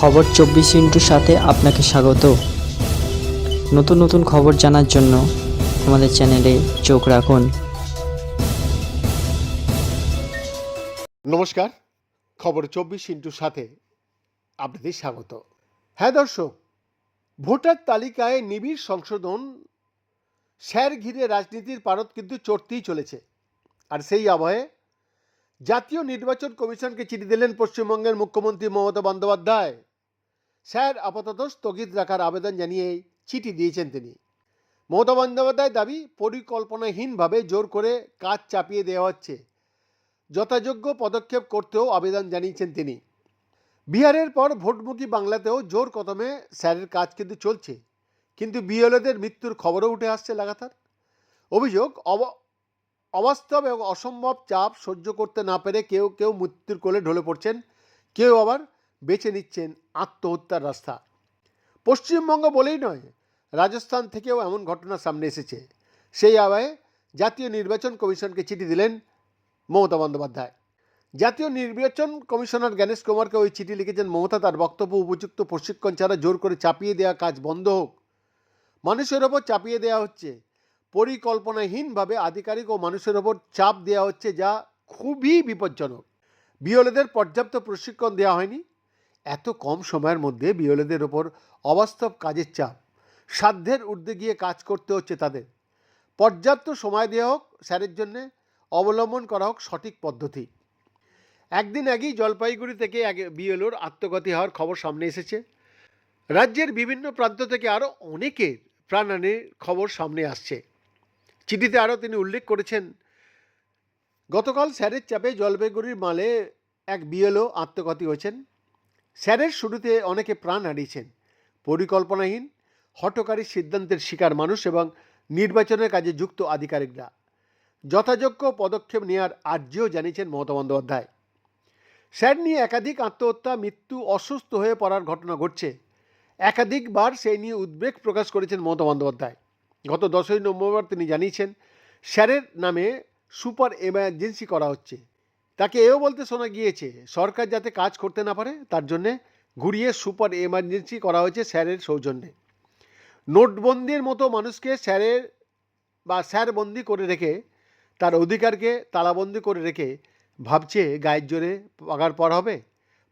খবর চব্বিশ ইন্টুর সাথে আপনাকে স্বাগত। নতুন নতুন খবর জানার জন্য আমাদের চ্যানেলে চোখ রাখুন। নমস্কার, খবর চব্বিশ ইন্টুর সাথে আপনাদের স্বাগত। হ্যাঁ দর্শক, ভোটার তালিকায় নিবিড় সংশোধন, স্যার ঘিরে রাজনীতির পারদ কিন্তু চড়তেই চলেছে। আর সেই আবহে জাতীয় নির্বাচন কমিশনকে চিঠি দিলেন পশ্চিমবঙ্গের মুখ্যমন্ত্রী মমতা বন্দ্যোপাধ্যায়। স্যার, আপাতত স্থগিত রাখার আবেদন জানিয়ে চিঠি দিয়েছেন তিনি। মমতা বন্দ্যোপাধ্যায় দাবি, পরিকল্পনাহীনভাবে জোর করে কাজ চাপিয়ে দেওয়া হচ্ছে। যথাযোগ্য পদক্ষেপ করতেও আবেদন জানিয়েছেন তিনি। বিহারের পর ভোটমুখী বাংলাতেও জোর কদমে স্যারের কাজ কিন্তু চলছে। কিন্তু বিএলএদের মৃত্যুর খবরও উঠে আসছে লাগাতার। অভিযোগ, অব- অবাস্তব এবং অসম্ভব চাপ সহ্য করতে না পেরে কেউ কেউ মৃত্যুর কোলে ঢলে পড়ছেন। কেউ আবার বেছে নিচ্ছেন আত্মহত্যার রাস্তা। পশ্চিমবঙ্গ বলেই নয়, রাজস্থান থেকেও এমন ঘটনা সামনে এসেছে। সেই আবহে জাতীয় নির্বাচন কমিশনকে চিঠি দিলেন মমতা বন্দ্যোপাধ্যায়। জাতীয় নির্বাচন কমিশনার জ্ঞানেশ কুমারকে ওই চিঠি লিখেছেন মমতা। তার বক্তব্য উপযুক্ত, প্রশিক্ষণ ছাড়া জোর করে চাপিয়ে দেওয়া কাজ বন্ধ হোক। মানুষের ওপর চাপিয়ে দেওয়া হচ্ছে। পরিকল্পনাহীনভাবে আধিকারিক ও মানুষের ওপর চাপ দেওয়া হচ্ছে যা খুবই বিপজ্জনক। বিওলেদের পর্যাপ্ত প্রশিক্ষণ দেওয়া হয়নি। এত কম সময়ের মধ্যে বিওলেদের ওপর অবাস্তব কাজের চাপ। সাধ্যের ঊর্ধ্বে গিয়ে কাজ করতে হচ্ছে তাদের। পর্যাপ্ত সময় দেওয়া হোক, স্যারের জন্যে অবলম্বন করা হোক সঠিক পদ্ধতি। একদিন আগেই জলপাইগুড়ি থেকে এক বিএলওর আত্মঘাতী হওয়ার খবর সামনে এসেছে। রাজ্যের বিভিন্ন প্রান্ত থেকে আরও অনেকের প্রাণহানির খবর সামনে আসছে। চিঠিতে আরও তিনি উল্লেখ করেছেন, গতকাল স্যারের চাপে জলপাইগুড়ির মালে এক বিএলও আত্মঘাতী হয়েছেন। স্যারের শুরুতে অনেকে প্রাণ হারিয়েছেন। পরিকল্পনাহীন হটকারী সিদ্ধান্তের শিকার মানুষ এবং নির্বাচনের কাজে যুক্ত আধিকারিকরা। যথাযোগ্য পদক্ষেপ নেওয়ার আর্জিও জানিয়েছেন মমতা বন্দ্যোপাধ্যায়। স্যার নিয়ে একাধিক আত্মহত্যা, মৃত্যু, অসুস্থ হয়ে পড়ার ঘটনা ঘটছে। একাধিকবার সেই নিয়ে উদ্বেগ প্রকাশ করেছেন মমতা বন্দ্যোপাধ্যায়। গত দশই নভেম্বর তিনি জানিয়েছেন, স্যারের নামে সুপার এমার্জেন্সি করা হচ্ছে। তাকে এও বলতে শোনা গিয়েছে, সরকার যাতে কাজ করতে না পারে, তার জন্যে ঘুরিয়ে সুপার এমার্জেন্সি করা হয়েছে স্যারের সৌজন্যে। নোটবন্দির মতো মানুষকে স্যারের বা স্যার বন্দি করে রেখে, তার অধিকারকে তালাবন্দি করে রেখে ভাবছে গায়ের জোরে পগার পর হবে।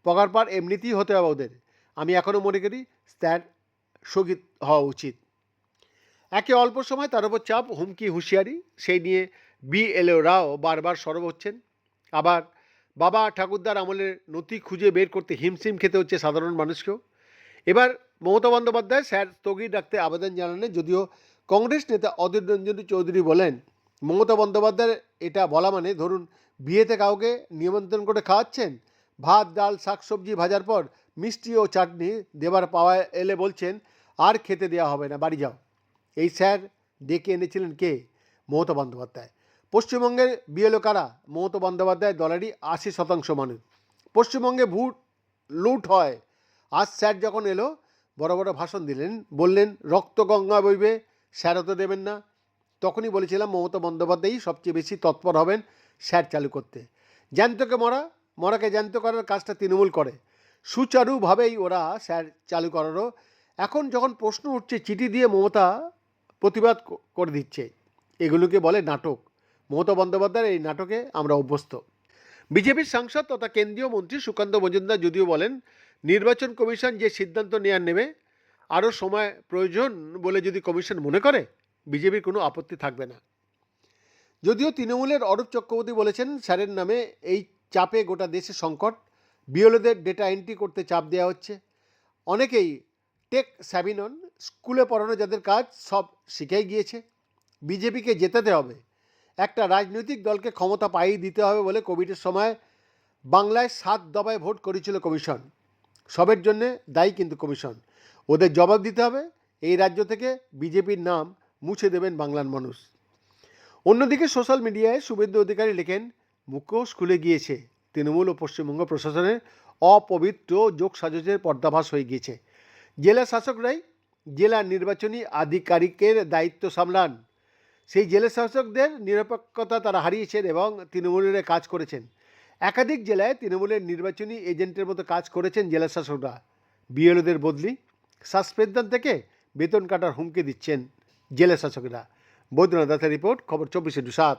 পগার পর এমনিতেই হতে হবে ওদের। আমি এখনও মনে করি স্যার স্থগিত হওয়া উচিত। একে অল্প সময় তার উপর চাপ, হুমকি, হুঁশিয়ারি, সেই নিয়ে বিএলওরাও বারবার সরব হচ্ছেন। আবার বাবা ঠাকুরদার আমলের নথি খুঁজে বের করতে হিমশিম খেতে হচ্ছে সাধারণ মানুষকেও। এবার মমতা বন্দ্যোপাধ্যায় স্যার স্থগিত রাখতে আবেদন জানালেন, যদিও কংগ্রেস নেতা অধীর রঞ্জন চৌধুরী বলেন, মমতা বন্দ্যোপাধ্যায়ের এটা বলা মানে ধরুন বিয়েতে কাউকে নিমন্ত্রণ করে খাওয়াচ্ছেন, ভাত, ডাল, শাকসবজি ভাজার পর মিষ্টি ও চাটনি দেবার পাওয়া এলে বলছেন, আর খেতে দেওয়া হবে না, বাড়ি যাও। এই স্যার ডেকে এনেছিলেন কে? মমতা বন্দ্যোপাধ্যায়। পশ্চিমবঙ্গের বিএলও কারা? মমতা বন্দ্যোপাধ্যায়, দলেরই আশি শতাংশ মানুষ। পশ্চিমবঙ্গে ভোট লুট হয়। আজ স্যার যখন এলো, বড় বড় ভাষণ দিলেন, বললেন, রক্ত গঙ্গা বইবে স্যার হতে দেবেন না। তখনই বলেছিলাম, মমতা বন্দ্যোপাধ্যায়ই সবচেয়ে বেশি তৎপর হবেন স্যার চালু করতে। জ্যান্তকে মরা, মরাকে জ্যান্ত করার কাজটা তৃণমূল করে। সুচারুভাবেই ওরা স্যার চালু করারও। এখন যখন প্রশ্ন উঠছে, চিঠি দিয়ে মমতা প্রতিবাদ করে দিচ্ছে। এগুলোকে বলে নাটক। মমতা বন্দ্যোপাধ্যায়ের এই নাটকে আমরা অভ্যস্ত। বিজেপির সাংসদ তথা কেন্দ্রীয় মন্ত্রী সুকান্ত মজুমদার যদিও বলেন, নির্বাচন কমিশন যে সিদ্ধান্ত নেওয়ার নেবে, আরও সময় প্রয়োজন বলে যদি কমিশন মনে করে, বিজেপির কোনো আপত্তি থাকবে না। যদিও তৃণমূলের অরূপ চক্রবর্তী বলেছেন, স্যারের নামে এই চাপে গোটা দেশে সংকট বিওলেদের ডেটা এন্ট্রি করতে চাপ দেওয়া হচ্ছে। অনেকেই টেক স্যাভিনন, স্কুলে পড়ানো যাদের কাজ, সব শিখেই গিয়েছে। বিজেপিকে জেতাতে হবে একটা রাজনৈতিক দলকে ক্ষমতা পাইয়ে দিতে হবে বলে কোভিডের সময় বাংলায় সাত দফায় ভোট করেছিল কমিশন। সবের জন্যে দায়ী কিন্তু কমিশন। ওদের জবাব দিতে হবে, এই রাজ্য থেকে বিজেপির নাম মুছে দেবেন বাংলার মানুষ। অন্যদিকে সোশ্যাল মিডিয়ায় শুভেন্দু অধিকারী লেখেন মুখোশ খুলে গিয়েছে। তৃণমূল ও পশ্চিমবঙ্গ প্রশাসনের অপবিত্র যোগসাজসের পর্দাভাস হয়ে গিয়েছে। জেলা শাসকরাই জেলা নির্বাচনী আধিকারিকের দায়িত্ব সামলান। সেই জেলা শাসকদের নিরপেক্ষতা তারা হারিয়েছেন এবং তৃণমূলের কাজ করেছেন। একাধিক জেলায় তৃণমূলের নির্বাচনী এজেন্টের মতো কাজ করেছেন জেলা শাসকরা। বিএলওদের বদলি, সাসপেনশন থেকে বেতন কাটার হুমকি দিচ্ছেন জেলা শাসকরা। বৈদ্যনাথ দাসের রিপোর্ট, খবর চব্বিশে দু সাত।